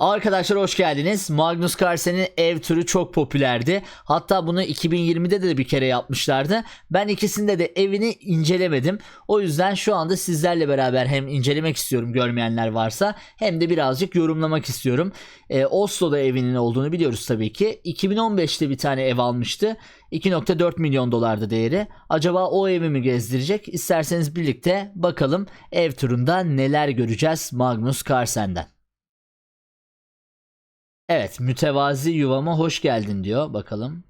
Arkadaşlar hoş geldiniz. Magnus Carlsen'in ev türü çok popülerdi. Hatta bunu 2020'de de bir kere yapmışlardı. Ben ikisinde de evini incelemedim. O yüzden şu anda sizlerle beraber hem incelemek istiyorum görmeyenler varsa hem de birazcık yorumlamak istiyorum. Ee, Oslo'da evinin olduğunu biliyoruz tabii ki. 2015'te bir tane ev almıştı. 2.4 milyon dolardı değeri. Acaba o evi mi gezdirecek? İsterseniz birlikte bakalım ev turunda neler göreceğiz Magnus Carlsen'den. Evet, mütevazi yuvama hoş geldin diyor. Bakalım.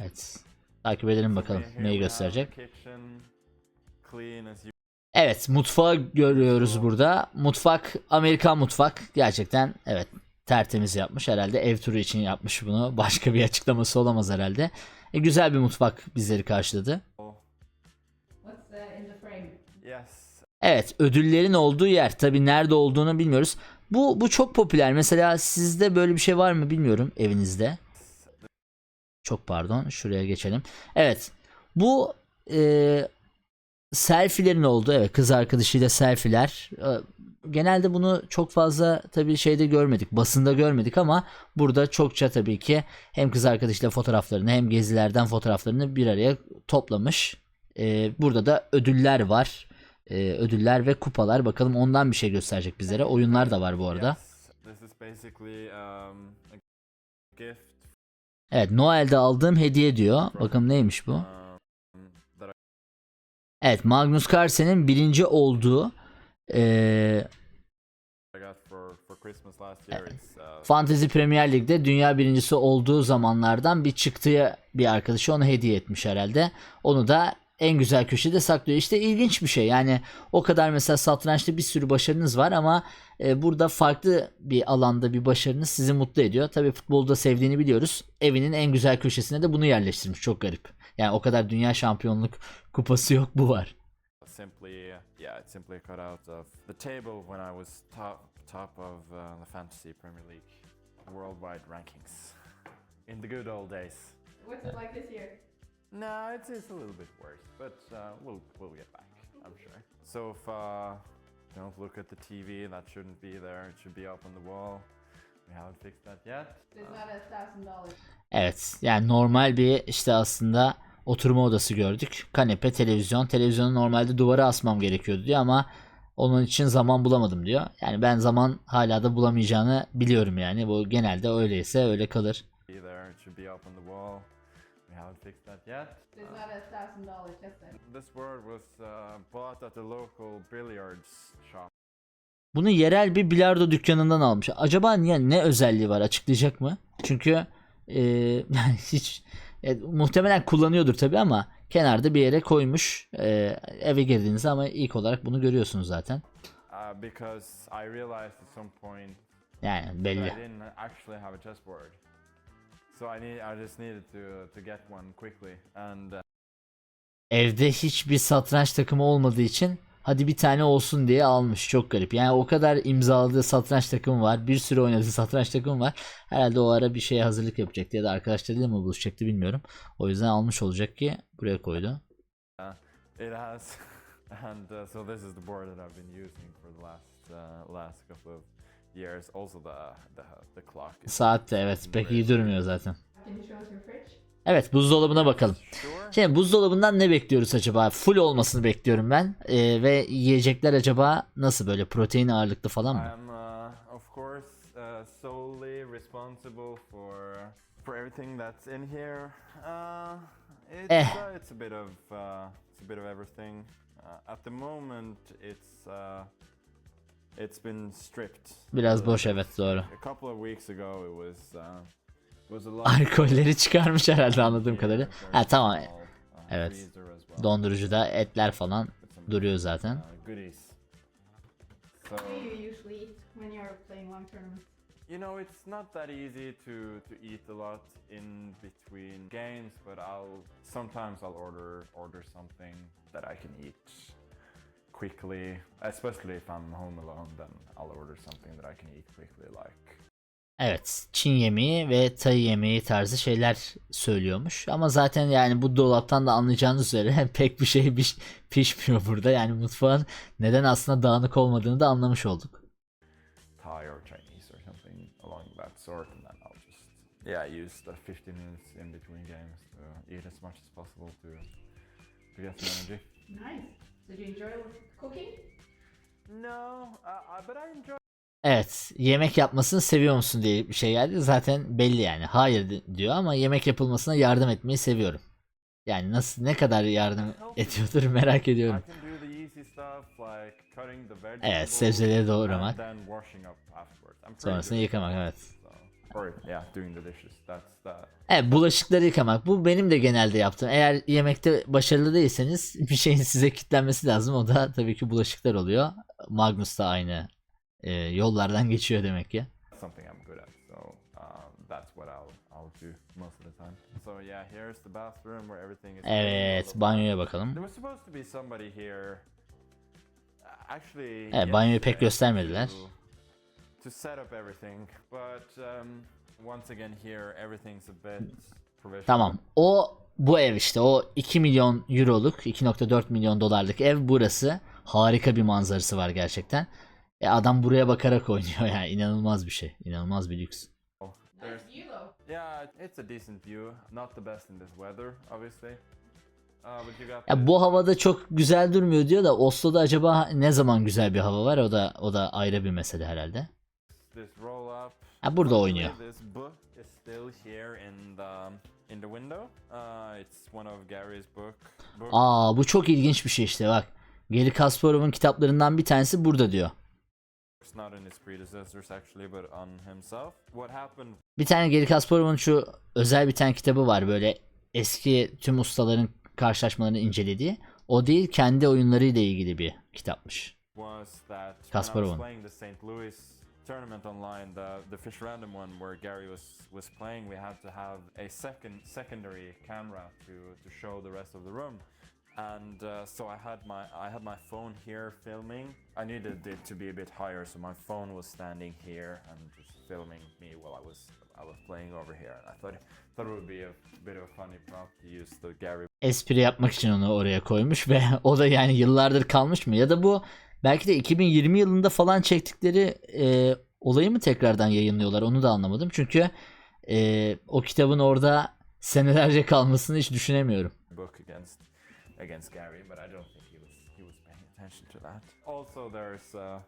Evet. Takip edelim bakalım neyi gösterecek. Evet, mutfağı görüyoruz burada. Mutfak Amerikan mutfak. Gerçekten evet tertemiz yapmış herhalde. Ev turu için yapmış bunu. Başka bir açıklaması olamaz herhalde. E, güzel bir mutfak bizleri karşıladı. Evet, ödüllerin olduğu yer. Tabi nerede olduğunu bilmiyoruz. Bu bu çok popüler. Mesela sizde böyle bir şey var mı bilmiyorum evinizde. Çok pardon. Şuraya geçelim. Evet. Bu e, selfilerin olduğu evet kız arkadaşıyla selfiler. E, genelde bunu çok fazla tabii şeyde görmedik. Basında görmedik ama burada çokça tabii ki hem kız arkadaşıyla fotoğraflarını hem gezilerden fotoğraflarını bir araya toplamış. E, burada da ödüller var. E, ödüller ve kupalar. Bakalım ondan bir şey gösterecek bizlere. Oyunlar da var bu arada. Um, Evet Noel'de aldığım hediye diyor. Bakalım neymiş bu? Evet Magnus Carlsen'in birinci olduğu e, uh, Fantasy Premier Lig'de dünya birincisi olduğu zamanlardan bir çıktığı bir arkadaşı ona hediye etmiş herhalde. Onu da en güzel köşede saklıyor. İşte ilginç bir şey. Yani o kadar mesela satrançta bir sürü başarınız var ama e, burada farklı bir alanda bir başarınız sizi mutlu ediyor. Tabii futbolda sevdiğini biliyoruz. Evinin en güzel köşesine de bunu yerleştirmiş. Çok garip. Yani o kadar dünya şampiyonluk kupası yok bu var. simply yeah, it's simply a cutout of the table when I was top top of uh, the Fantasy Premier League worldwide rankings in the good old days. What's it like this year? No, it's, it's a little bit worse, but uh, we'll we'll get back, I'm sure. So if uh, don't look at the TV, that shouldn't be there. It should be up on the wall. We haven't fixed that yet. It's not a thousand dollars. Evet yani normal bir işte aslında oturma odası gördük. Kanepe, televizyon. Televizyonu normalde duvara asmam gerekiyordu diyor ama onun için zaman bulamadım diyor. Yani ben zaman hala da bulamayacağını biliyorum yani. Bu genelde öyleyse öyle kalır. Be there. It should be up on the wall. We haven't fixed that yet. It's not a thousand dollars, just that. This word was uh, bought at the local billiards shop. Bunu yerel bir bilardo dükkanından almış. Acaba niye ne özelliği var açıklayacak mı? Çünkü e, hiç e, muhtemelen kullanıyordur tabi ama kenarda bir yere koymuş. E, eve girdiğinizde ama ilk olarak bunu görüyorsunuz zaten. Uh, because I realized at some point Yani I belli. didn't actually have a chessboard. So I need I just needed to to get one quickly and uh, Evde hiçbir satranç takımı olmadığı için hadi bir tane olsun diye almış. Çok garip. Yani o kadar imzaladığı satranç takımı var. Bir sürü oynadığı satranç takımı var. Herhalde o ara bir şeye hazırlık yapacaktı ya da arkadaşlarıyla mı buluşacaktı bilmiyorum. O yüzden almış olacak ki buraya koydu. it has and uh, so this is the board that I've been using for the last uh, last couple of years. Also the the, the clock. is- Saat de evet pek iyi durmuyor zaten. Can you show us your fridge? Evet buzdolabına bakalım. Şimdi buzdolabından ne bekliyoruz acaba? Full olmasını bekliyorum ben. Ee, ve yiyecekler acaba nasıl böyle protein ağırlıklı falan mı? I'm uh, of course uh, solely responsible for for everything that's in here. Uh, it's Eh. İt's been stripped. Biraz boş evet doğru. A couple of weeks ago, it was uh, was a lot. Alkolleri çıkarmış herhalde anladığım kadarıyla. Ha tamam. Uh, Evet. Dondurucuda etler falan duruyor zaten. uh, goodies. So. What do you usually eat when you're playing long tournaments? You know, it's not that easy to to eat a lot in between games, but I'll sometimes I'll order order something that I can eat quickly, especially if I'm home alone. Then I'll order something that I can eat quickly, like Evet, Çin yemeği ve Tay yemeği tarzı şeyler söylüyormuş. Ama zaten yani bu dolaptan da anlayacağınız üzere pek bir şey piş- pişmiyor burada. Yani mutfağın neden aslında dağınık olmadığını da anlamış olduk. Thai or Chinese or something along that sort, and then I'll just yeah use the 15 minutes in between games to eat as much as possible to to get some energy. Nice. Did you enjoy cooking? No, but I enjoy. Evet, yemek yapmasını seviyor musun diye bir şey geldi. Zaten belli yani. Hayır di- diyor ama yemek yapılmasına yardım etmeyi seviyorum. Yani nasıl ne kadar yardım ediyordur merak ediyorum. Evet, sebzeleri pretty Sonrasında yıkamak evet. Or yeah, doing the dishes. That's that. Evet bulaşıkları yıkamak. Bu benim de genelde yaptığım. Eğer yemekte başarılı değilseniz bir şeyin size kitlenmesi lazım. O da tabii ki bulaşıklar oluyor. Magnus da aynı e, yollardan geçiyor demek ki. Something I'm good at. So um, that's what I'll I'll do most of the time. So yeah, here's the bathroom where everything is. Evet banyoya bakalım. There was supposed to be somebody here. Actually. Evet, banyoyu pek göstermediler. To, to set up everything, but um, once again here everything's a bit provisional. Tamam. O bu ev işte o 2 milyon euroluk 2.4 milyon dolarlık ev burası. Harika bir manzarası var gerçekten. E adam buraya bakarak oynuyor yani inanılmaz bir şey. İnanılmaz bir lüks. There's Nice view though. Yeah, it's a decent view. Not the best in this weather, obviously. Uh, but you got Ya this- bu havada çok güzel durmuyor diyor da Oslo'da acaba ne zaman güzel bir hava var? O da o da ayrı bir mesele herhalde. Ha burada oynuyor. Aa bu çok ilginç bir şey işte bak. Geri Kasparov'un kitaplarından bir tanesi burada diyor. Bir tane Geri Kasparov'un şu özel bir tane kitabı var böyle eski tüm ustaların karşılaşmalarını incelediği. O değil kendi oyunlarıyla ilgili bir kitapmış. Kasparov'un. Tournament online, the the Fish Random one where Gary was was playing, we had to have a second secondary camera to to show the rest of the room. And uh, so I had my I had my phone here filming. I needed it to be a bit higher, so my phone was standing here and just filming me while I was I was playing over here. And I thought thought it would be a bit of a funny prop to use the Gary espri yapmak için onu oraya koymuş ve o da yani yıllardır kalmış mı? Ya da bu belki de 2020 yılında falan çektikleri e, olayı mı tekrardan yayınlıyorlar onu da anlamadım. Çünkü e, o kitabın orada senelerce kalmasını hiç düşünemiyorum. uh,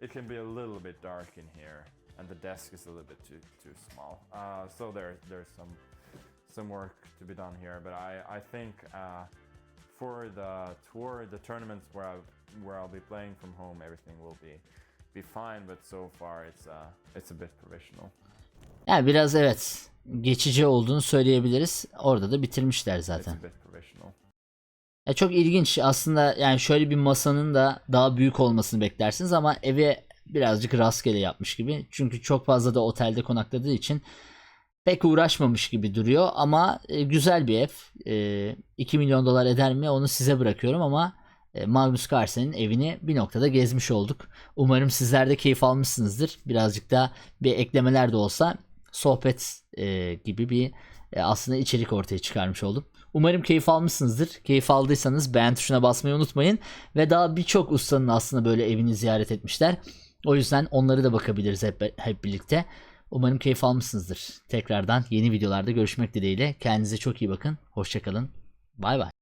it can be a little bit dark in here, and the desk is a little bit too too small. Uh, so there there's some some work to be done here, but I I think uh, for the tour, the tournaments where I where I'll be playing from home, everything will be be fine. But so far, it's uh it's a bit provisional. Yani biraz evet geçici olduğunu söyleyebiliriz. Orada da bitirmişler zaten. a. Ya çok ilginç aslında yani şöyle bir masanın da daha büyük olmasını beklersiniz ama eve birazcık rastgele yapmış gibi. Çünkü çok fazla da otelde konakladığı için pek uğraşmamış gibi duruyor ama e, güzel bir ev. E, 2 milyon dolar eder mi onu size bırakıyorum ama e, Magnus Carlsen'in evini bir noktada gezmiş olduk. Umarım sizler de keyif almışsınızdır. Birazcık da bir eklemeler de olsa sohbet e, gibi bir e, aslında içerik ortaya çıkarmış oldum. Umarım keyif almışsınızdır. Keyif aldıysanız beğen tuşuna basmayı unutmayın. Ve daha birçok ustanın aslında böyle evini ziyaret etmişler. O yüzden onları da bakabiliriz hep, hep birlikte. Umarım keyif almışsınızdır. Tekrardan yeni videolarda görüşmek dileğiyle. Kendinize çok iyi bakın. Hoşçakalın. Bay bay.